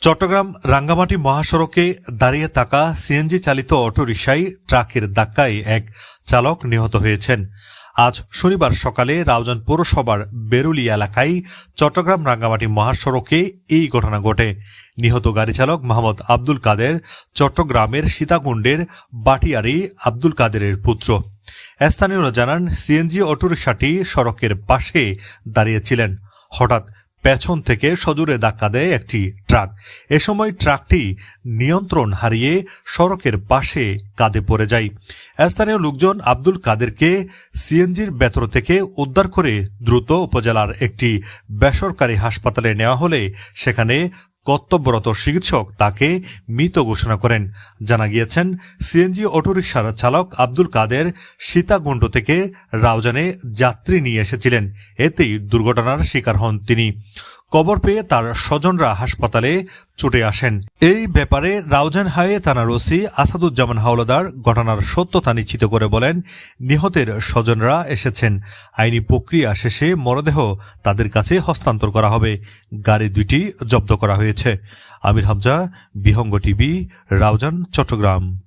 চট্টগ্রাম রাঙ্গামাটি মহাসড়কে দাঁড়িয়ে থাকা সিএনজি চালিত অটোরিকশায় ট্রাকের ধাক্কায় এক চালক নিহত হয়েছেন। আজ শনিবার সকালে রাউজান পৌরসভার বেরুলি এলাকায় চট্টগ্রাম রাঙ্গামাটি মহাসড়কে এই ঘটনা ঘটে। নিহত গাড়ি চালক মোহাম্মদ আব্দুল কাদের চট্টগ্রামের সীতাকুণ্ডের বাটিয়ারি আব্দুল কাদেরের পুত্র। স্থানীয়রা জানান, সিএনজি অটোরিকশাটি সড়কের পাশে দাঁড়িয়েছিলেন। হঠাৎ পেছন থেকে সজোরে ধাক্কা দেয় একটি ট্রাক। এ সময় ট্রাকটি নিয়ন্ত্রণ হারিয়ে সড়কের পাশে কাঁধে পড়ে যায়। স্থানীয় লোকজন আব্দুল কাদেরকে সিএনজির বেতর থেকে উদ্ধার করে দ্রুত উপজেলার একটি বেসরকারি হাসপাতালে নেওয়া হলে সেখানে কর্তব্যরত চিকিৎসক তাকে মৃত ঘোষণা করেন। জানা গিয়েছেন, সিএনজি অটোরিকশার চালক আব্দুল কাদের সীতাকুণ্ড থেকে রাউজানে যাত্রী নিয়ে এসেছিলেন। এতেই দুর্ঘটনার শিকার হন তিনি। কবর পেয়ে তার স্বজনরা হাসপাতালে ছুটে আসেন। এই ব্যাপারে রাউজান হাইয়ে থানার ওসি আসাদুজ্জামান হাওলাদার ঘটনার সত্যতা নিশ্চিত করে বলেন, নিহতের স্বজনরা এসেছেন। আইনি প্রক্রিয়া শেষে মরদেহ তাদের কাছে হস্তান্তর করা হবে। গাড়ি দুইটি জব্দ করা হয়েছে। আমির হামজা, বিহঙ্গ টিভি, রাউজান, চট্টগ্রাম।